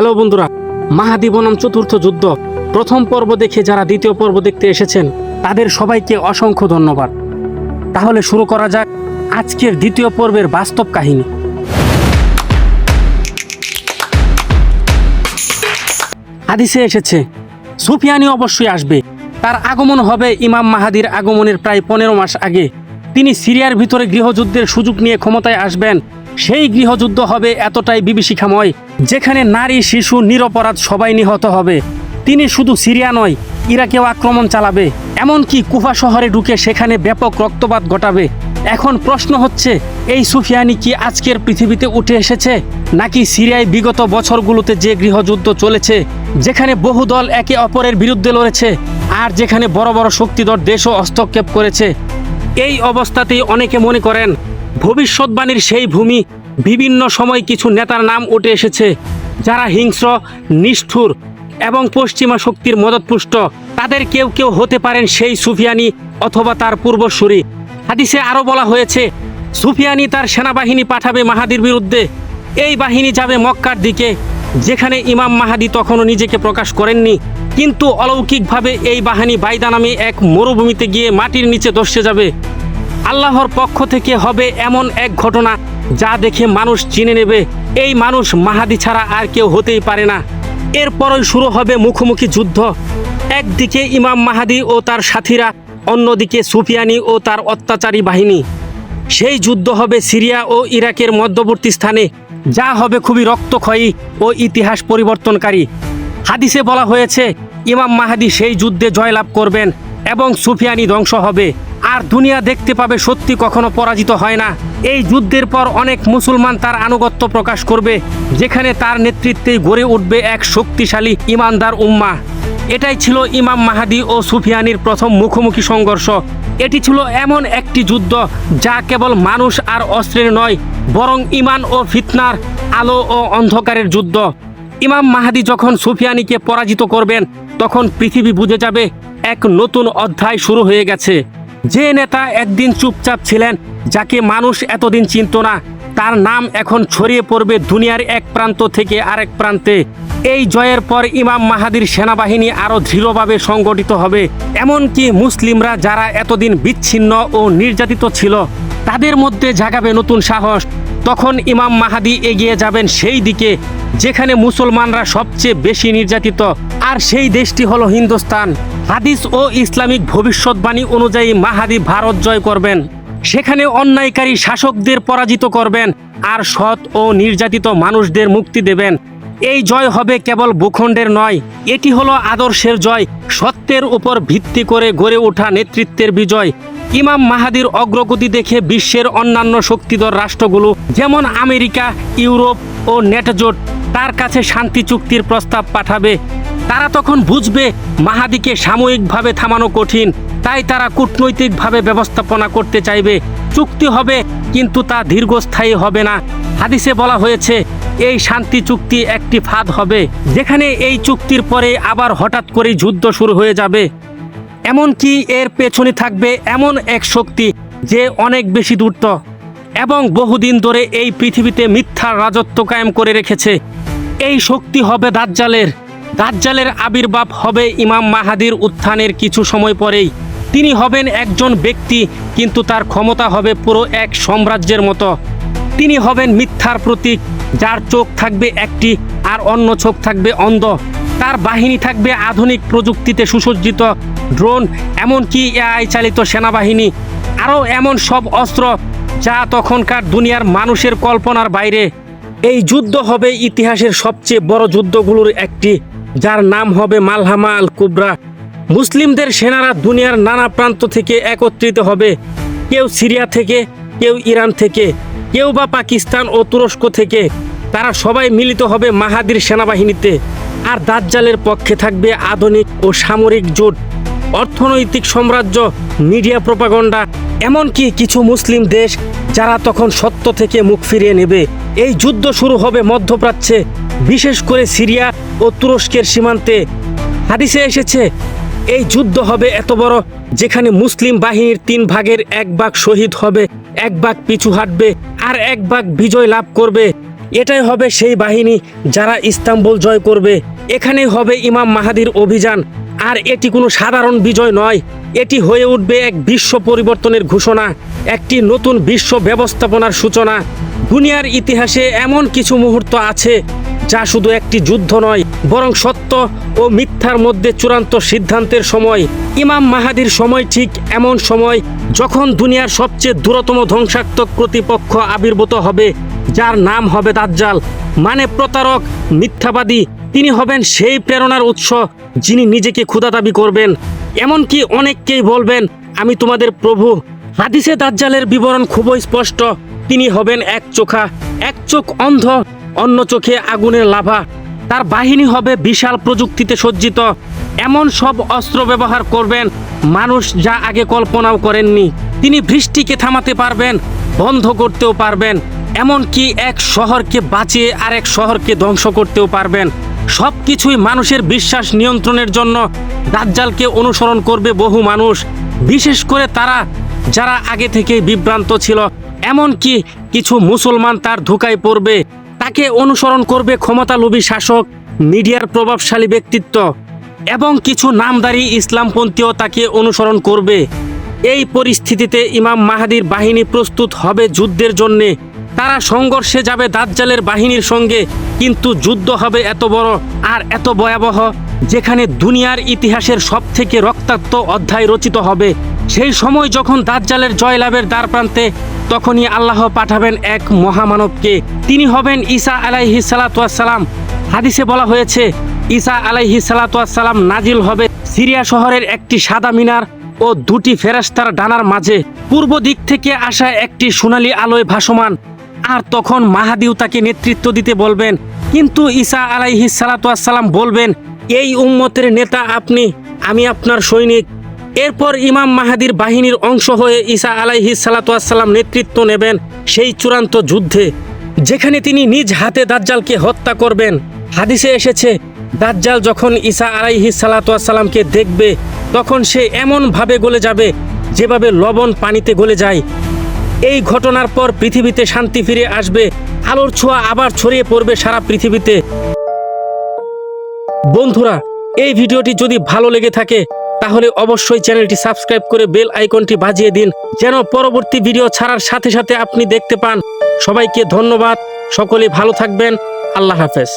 Hello বন্ধুরা মাহাদি বনাম চতুর্থ যুদ্ধ। প্রথম পর্ব দেখে যারা দ্বিতীয় পর্ব দেখতে এসেছেন, তাদের সবাইকে অসংখ্য ধন্যবাদ। তাহলে শুরু করা যাক আজকের দ্বিতীয় পর্বের বাস্তব কাহিনী। হাদিসে এসেছে, সুফিয়ানি অবশ্যই আসবে। তার আগমন হবে ইমাম মাহাদির আগমনের প্রায় পনেরো মাস আগে। তিনি সিরিয়ার ভিতরে গৃহযুদ্ধের সুযোগ নিয়ে ক্ষমতায় আসবেন সেই গৃহযুদ্ধ হবে এতটাই বিভীষিকাময়, যেখানে নারী, শিশু, নিরপরাধ সবাই নিহত হবে। তিনি শুধু সিরিয়া নয়, ইরাকেও আক্রমণ চালাবে। এমনকি কুফা শহরে ঢুকে সেখানে ব্যাপক রক্তপাত ঘটাবে। এখন প্রশ্ন হচ্ছে, এই সুফিয়ানি কি আজকের পৃথিবীতে উঠে এসেছে? নাকি সিরিয়ায় বিগত বছরগুলোতে যে গৃহযুদ্ধ চলেছে, যেখানে বহু দল একে অপরের বিরুদ্ধে লড়েছে, আর যেখানে বড় বড় শক্তিধর দেশও হস্তক্ষেপ করেছে, এই অবস্থাতেই অনেকে মনে করেন ভবিষ্যৎবাণীর সেই ভূমি বিভিন্ন সময় কিছু নেতার নাম উঠে এসেছে, যারা হিংস্র, নিষ্ঠুর এবং পশ্চিমা শক্তির মদতপুষ্ট। তাদের কেউ কেউ হতে পারেন সেই সুফিয়ানি অথবা তার পূর্বসূরি। হাদিসে আরও বলা হয়েছে, সুফিয়ানি তার সেনাবাহিনী পাঠাবে মাহাদির বিরুদ্ধে। এই বাহিনী যাবে মক্কার দিকে, যেখানে ইমাম মাহাদি তখনও নিজেকে প্রকাশ করেননি। কিন্তু অলৌকিকভাবে এই বাহিনী বাইদা নামে এক মরুভূমিতে গিয়ে মাটির নিচে দর্শে যাবে। আল্লাহর পক্ষ থেকে হবে এমন এক ঘটনা যা দেখে মানুষ চিনে নেবে, এই মানুষ মাহাদি ছাড়া আর কেউ হতেই পারে না। এরপরই শুরু হবে মুখোমুখি যুদ্ধ। একদিকে ইমাম মাহাদি ও তার সাথীরা, অন্যদিকে সুফিয়ানি ও তার অত্যাচারী বাহিনী। সেই যুদ্ধ হবে সিরিয়া ও ইরাকের মধ্যবর্তী স্থানে, যা হবে খুবই রক্তক্ষয়ী ও ইতিহাস পরিবর্তনকারী। হাদিসে বলা হয়েছে, ইমাম মাহাদি সেই যুদ্ধে জয়লাভ করবেন এবং সুফিয়ানি ধ্বংস হবে। আর দুনিয়া দেখতে পাবে সত্যি কখনো পরাজিত হয় না। এই যুদ্ধের পর অনেক মুসলমান তার আনুগত্য প্রকাশ করবে, যেখানে তার নেতৃত্বেই গড়ে উঠবে এক শক্তিশালী, ইমানদার উম্মা। এটাই ছিল ইমাম মাহাদি ও সুফিয়ানির প্রথম মুখোমুখি সংঘর্ষ। এটি ছিল এমন একটি যুদ্ধ যা কেবল মানুষ আর অস্ত্রের নয়, বরং ইমান ও ফিতনার আলো ও অন্ধকারের যুদ্ধ। ইমাম মাহাদি যখন সুফিয়ানিকে পরাজিত করবেন, তখন পৃথিবী বুঝে যাবে এক নতুন অধ্যায় শুরু হয়ে গেছে। যে নেতা একদিন চুপচাপ ছিলেন, যাকে মানুষ এতদিন চিনত না, তার নাম এখন ছড়িয়ে পড়বে দুনিয়ার এক প্রান্ত থেকে আরেক প্রান্তে। এই জয়ের পর ইমাম মাহাদির সেনাবাহিনী আরও দৃঢ়ভাবে সংগঠিত হবে। এমনকি মুসলিমরা যারা এতদিন বিচ্ছিন্ন ও নির্যাতিত ছিল, তাদের মধ্যে জাগাবে নতুন সাহস। তখন ইমাম মাহাদি এগিয়ে যাবেন সেই দিকে, যেখানে মুসলমানরা সবচেয়ে বেশি নির্যাতিত। আর সেই দেশটি হলো হিন্দুস্তান। হাদিস ও ইসলামিক ভবিষ্যৎবাণী অনুযায়ী মাহাদি ভারত জয় করবেন। সেখানে অন্যায়কারী শাসকদের পরাজিত করবেন আর সৎ ও নির্যাতিত মানুষদের মুক্তি দেবেন। এই জয় হবে কেবল ভূখণ্ডের নয়, এটি হলো আদর্শের জয়। সত্যের উপর ভিত্তি করে গড়ে ওঠা নেতৃত্বের বিজয়। ইমাম মাহাদির অগ্রগতি দেখে বিশ্বের অন্যান্য শক্তিধর রাষ্ট্রগুলো, যেমন আমেরিকা, ইউরোপ ও নেটজোট, তার কাছে শান্তি চুক্তির প্রস্তাব পাঠাবে। তারা তখন বুঝবে মাহাদিকে সাময়িকভাবে থামানো কঠিন। তাই তারা কূটনৈতিকভাবে ব্যবস্থাপনা করতে চাইবে। চুক্তি হবে, কিন্তু তা দীর্ঘস্থায়ী হবে না। হাদিসে বলা হয়েছে, এই শান্তি চুক্তি একটি ফাঁদ হবে, যেখানে এই চুক্তির পরে আবার হঠাৎ করেই যুদ্ধ শুরু হয়ে যাবে। এমনকি এর পেছনে থাকবে এমন এক শক্তি যে অনেক বেশি দূরত এবং বহুদিন ধরে এই পৃথিবীতে মিথ্যা রাজত্ব কায়েম করে রেখেছে। এই শক্তি হবে দাজ্জালের। দাজ্জালের আবির্ভাব হবে ইমাম মাহাদির উত্থানের কিছু সময় পরেই। তিনি হবেন একজন ব্যক্তি, কিন্তু তার ক্ষমতা হবে পুরো এক সাম্রাজ্যের মতো। তিনি হবেন মিথ্যার প্রতীক, যার চোখ থাকবে একটি আর অন্য চোখ থাকবে অন্ধ। তার বাহিনী থাকবে আধুনিক প্রযুক্তিতে সুসজ্জিত ড্রোন, এমনকি এআই চালিত সেনাবাহিনী। আরও এমন সব অস্ত্র যা তখনকার দুনিয়ার মানুষের কল্পনার বাইরে। এই যুদ্ধ হবে ইতিহাসের সবচেয়ে বড় যুদ্ধগুলোর একটি। যার নাম হবে মালহামা আল কুবরা মুসলিমদের সেনারা দুনিয়ার নানা প্রান্ত থেকে একত্রিত হবে। কেউ সিরিয়া থেকে, কেউ ইরান থেকে, কেউ বা পাকিস্তান ও তুরস্ক থেকে। তারা সবাই মিলিত হবে মাহাদির সেনাবাহিনীতে। আর দাজ্জালের পক্ষে থাকবে আধুনিক ও সামরিক জোট। অর্থনৈতিক সাম্রাজ্য, মিডিয়া প্রপাগন্ডা, এমনকি কিছু মুসলিম দেশ যারা তখন সত্য থেকে মুখ ফিরিয়ে নেবে। এই যুদ্ধ শুরু হবে মধ্যপ্রাচ্যে। বিশেষ করে সিরিয়া ও তুরস্কের সীমান্তে। হাদিসে এসেছে, এই যুদ্ধ হবে এত বড় যেখানে মুসলিম বাহিনীর তিন ভাগের এক ভাগ শহীদ হবে, এক ভাগ পিছু হাঁটবে আর এক ভাগ বিজয় লাভ করবে। এটাই হবে সেই বাহিনী যারা ইস্তাম্বুল জয় করবে। এখানেই হবে ইমাম মাহাদির অভিযান। আর এটি কোনো সাধারণ বিজয় নয়, এটি হয়ে উঠবে এক বিশ্ব পরিবর্তনের ঘোষণা, একটি নতুন বিশ্ব ব্যবস্থাপনার সূচনা। দুনিয়ার ইতিহাসে এমন কিছু মুহূর্ত আছে যা শুধু একটি যুদ্ধ নয়, বরং সত্য ও মিথ্যার মধ্যে চূড়ান্ত সিদ্ধান্তের সময়। ইমাম মাহাদির সময় ঠিক এমন সময় যখন দুনিয়ার সবচেয়ে দূরতম ধ্বংসাত্মক প্রতিপক্ষ আবির্ভূত হবে, যার নাম হবে দাজ্জাল মানে প্রতারক, মিথ্যাবাদী, তিনি হবেন সেই প্রেরণার উৎস যিনি নিজেকে ক্ষুধা দাবি করবেন। এমনকি অনেককেই বলবেন, আমি তোমাদের প্রভু। হাদিসে দাজ্জালের বিবরণ খুবই স্পষ্ট, তিনি হবেন এক চোখা, এক চোখ অন্ধ অন্য চোখে আগুনের লাভা। তার বাহিনী হবে বিশাল প্রযুক্তিতে সজ্জিত। এমন সব অস্ত্র ব্যবহার করবেন, মানুষ যা আগে কল্পনাও করেননি। তিনি বৃষ্টিকে থামাতে পারবেন, বন্ধ করতেও পারবেন, এমনকি এক শহরকে বাঁচিয়ে আরেক শহরকে ধ্বংস করতেও পারবেন। সব কিছুই মানুষের বিশ্বাস নিয়ন্ত্রণের জন্য। দাজ্জালকে অনুসরণ করবে বহু মানুষ, বিশেষ করে তারা যারা আগে থেকেই বিভ্রান্ত ছিল। এমনকি কিছু মুসলমান তার ধোকায় পড়বে। তাকে অনুসরণ করবে ক্ষমতালোভী শাসক, মিডিয়ার প্রভাবশালী ব্যক্তিত্ব এবং কিছু নামদারি ইসলামপন্থীও তাকে অনুসরণ করবে। এই পরিস্থিতিতে ইমাম মাহাদির বাহিনী প্রস্তুত হবে যুদ্ধের জন্যে। তারা সংঘর্ষে যাবে দাজ্জালের বাহিনীর সঙ্গে, কিন্তু যুদ্ধ হবে এত বড় আর এত ভয়াবহ, যেখানে দুনিয়ার ইতিহাসের সব থেকে রক্তাক্ত অধ্যায় রচিত হবে। সেই সময় যখন দাজ্জালের জয়লাভের দ্বার প্রান্তে তখনই আল্লাহ পাঠাবেন এক মহামানবকে। তিনি হবেন ঈসা আলাইহি সালাম হাদিসে বলা হয়েছে, ঈসা আলাইহি সালাম নাজিল হবে সিরিয়া শহরের একটি সাদা মিনার ও দুটি ফেরাস্তার ডানার মাঝে। পূর্ব দিক থেকে আসা একটি সোনালী আলোয় ভাসমান। আর তখন মাহাদিও তাকে নেতৃত্ব দিতে বলবেন। কিন্তু ঈসা আলাইহি সালাম বলবেন, এই উম্মতের নেতা আপনি, আমি আপনার সৈনিক। এরপর ইমাম মাহাদির বাহিনীর অংশ হয়ে ঈসা আলাইহি সালাম নেতৃত্ব নেবেন সেই চূড়ান্ত যুদ্ধে, যেখানে তিনি নিজ হাতে দাজ্জালকে হত্যা করবেন। হাদিসে এসেছে, দাজ্জাল যখন ঈসা আলাইহি সালাতামকে দেখবে, তখন সে এমনভাবে গলে যাবে, যেভাবে লবণ পানিতে গলে যায়। এই ঘটনার পর পৃথিবীতে শান্তি ফিরে আসবে, আলোর ছোঁয়া আবার ছড়িয়ে পড়বে সারা পৃথিবীতে। বন্ধুরা, এই ভিডিওটি যদি ভালো লেগে থাকে তাহলে অবশ্যই চ্যানেলটি সাবস্ক্রাইব করে বেল আইকনটি বাজিয়ে দিন, যেন পরবর্তী ভিডিও ছাড়ার সাথে সাথে আপনি দেখতে পান। সবাইকে ধন্যবাদ, সকলে ভালো থাকবেন, আল্লাহ হাফেজ।